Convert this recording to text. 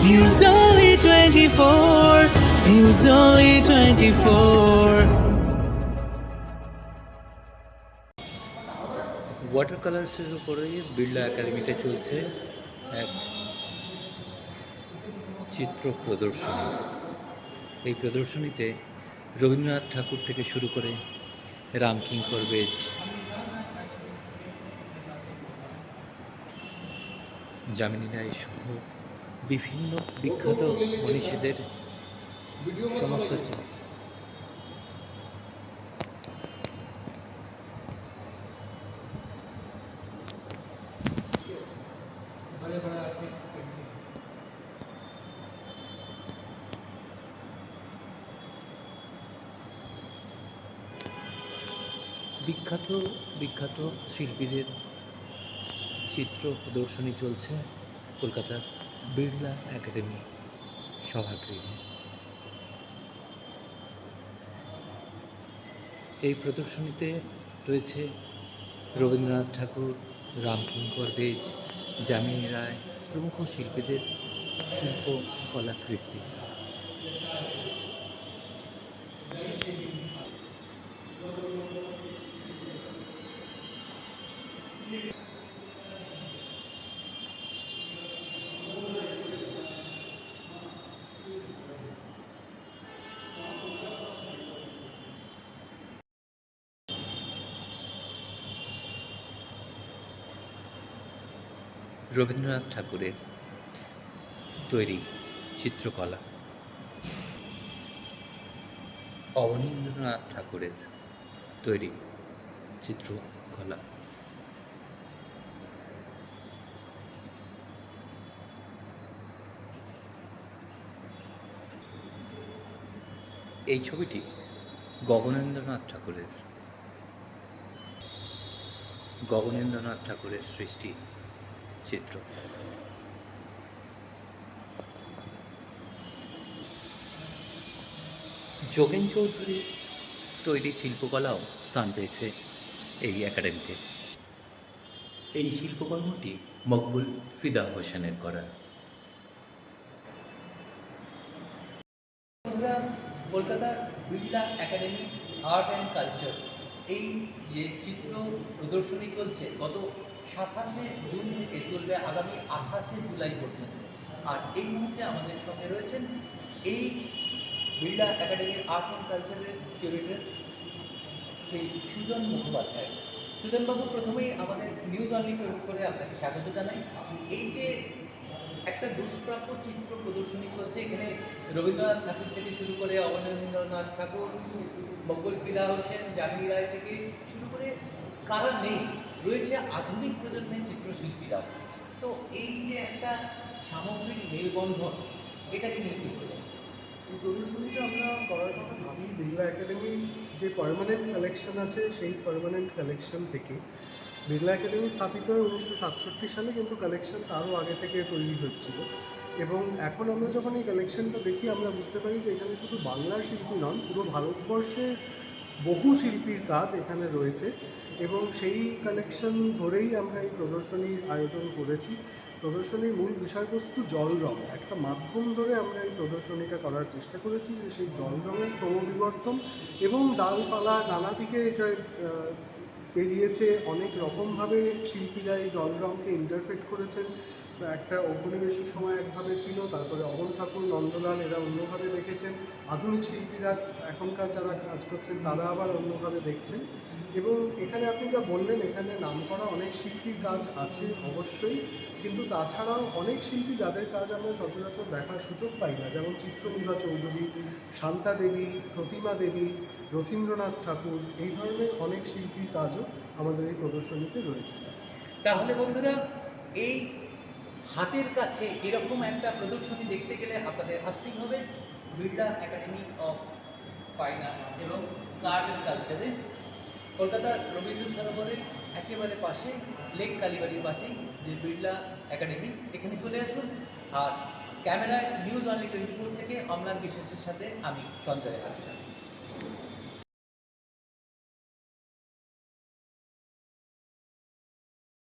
News Only 24. News Only 24. Water কালার্সের উপরে বিড়লা একাডেমিতে চলছে এক চিত্র প্রদর্শনী এই প্রদর্শনীতে রবীন্দ্রনাথ ঠাকুর থেকে শুরু করে রামকিঙ্কর বেজ যামিনী রায় সহ বিভিন্ন বিখ্যাত মনীষীদের সমস্ত বিখ্যাত বিখ্যাত শিল্পীদের চিত্র প্রদর্শনী চলছে কলকাতার বিড়লা একাডেমি সভাগৃহে। এই প্রদর্শনীতে রয়েছে রবীন্দ্রনাথ ঠাকুর, রামকিঙ্কর বেজ যামিনী রায়, প্রমুখ শিল্পীদের শিল্প কলাকৃতি রবীন্দ্রনাথ ঠাকুরের তৈরি চিত্রকলা। অবনীন্দ্রনাথ ঠাকুরের তৈরি চিত্রকলা। এই ছবিটি গগনেন্দ্রনাথ ঠাকুরের। গগনেন্দ্রনাথ ঠাকুরের সৃষ্টি চিত্র। যোগেন চৌধুরীর তৈরি শিল্পকলাও স্থান পেয়েছে এই একাডেমিতে। এই শিল্পকর্মটি মকবুল ফিদা হোসেনের করা। কলকাতার Birla academy art and culture এই যে চিত্র প্রদর্শনী চলছে, গত সাতাশে জুন থেকে চলবে আগামী আঠাশে জুলাই পর্যন্ত। আর এই মুহূর্তে আমাদের সঙ্গে রয়েছেন এই বিড়লা একাডেমির আর্ট অ্যান্ড কালচারের কিউরেটর শ্রী সুজন মুখোপাধ্যায়। সুজনবাবু প্রথমেই আমাদের নিউজ অনলি টোয়েন্টি ফোরে আপনাকে স্বাগত জানাই। এই যে একটা দুষ্প্রাপ্য চিত্র প্রদর্শনী চলছে, এখানে রবীন্দ্রনাথ ঠাকুর থেকে শুরু করে অবনীন্দ্রনাথ ঠাকুর মঙ্গল ফিদা হোসেন জামিনী রায় থেকে শুরু করে কারা নেই, রয়েছে আধুনিক প্রজন্মের চিত্রশিল্পীরা তো এই যে একটা সামগ্রিক মেলবন্ধন এটাকে নিয়ে কী এই প্রদর্শনীটা আমরা করার কথা ভাবি বিড়লা একাডেমির যে পার্মানেন্ট কালেকশন আছে, সেই পার্মানেন্ট কালেকশন থেকে বিড়লা একাডেমি স্থাপিত হয় উনিশশো সাতষট্টি সালে, কিন্তু কালেকশন তারও আগে থেকে তৈরি হচ্ছিল এবং এখন আমরা যখন এই কালেকশনটা দেখি, আমরা বুঝতে পারি যে এখানে শুধু বাংলার শিল্পী নন, পুরো ভারতবর্ষের বহু শিল্পীর কাজ এখানে রয়েছে এবং সেই কালেকশন ধরেই আমরা এই প্রদর্শনীর আয়োজন করেছি। প্রদর্শনীর মূল বিষয়বস্তু জল রং। একটা মাধ্যম ধরে আমরা এই প্রদর্শনীটা করার চেষ্টা করেছি যে সেই জল রঙের ক্রমবিবর্তন এবং ডালপালা নানা দিকে এটা বেরিয়েছে অনেক রকমভাবে শিল্পীরা এই জল রঙকে ইন্টারপ্রেট করেছেন। একটা ঔপনিবেশিক সময় একভাবে ছিল, তারপরে অমল ঠাকুর, নন্দলাল, এরা অন্যভাবে দেখেছেন। আধুনিক শিল্পীরা এখনকার যারা কাজ করছেন, তারা আবার অন্যভাবে দেখছেন। এবং এখানে আপনি যা বললেন, এখানে নাম করা অনেক শিল্পীর কাজ আছে অবশ্যই, কিন্তু তাছাড়াও অনেক শিল্পী যাদের কাজ আমরা সচরাচর দেখার সুযোগ পাই না। যেমন চিত্রনিভা চৌধুরী, শান্তা দেবী, প্রতিমা দেবী, রথীন্দ্রনাথ ঠাকুর, এই ধরনের অনেক শিল্পীর কাজও আমাদের এই প্রদর্শনীতে রয়েছে। তাহলে বন্ধুরা, এই হাতের কাছে এরকম একটা প্রদর্শনী দেখতে গেলে আপনাদের আসতেই হবে? Birla academy of fine arts এবং আর্ট অ্যান্ড কালচারে কলকাতার রবীন্দ্র সরোবরের একেবারে পাশে লেক কালীবাড়ির পাশেই যে বিড়লা একাডেমি এখানে চলে আসুন। আর ক্যামেরায় নিউজ অনলি টোয়েন্টি ফোর থেকে অমলান বিশ্বাসের সাথে আমি সঞ্জয় হাজরা।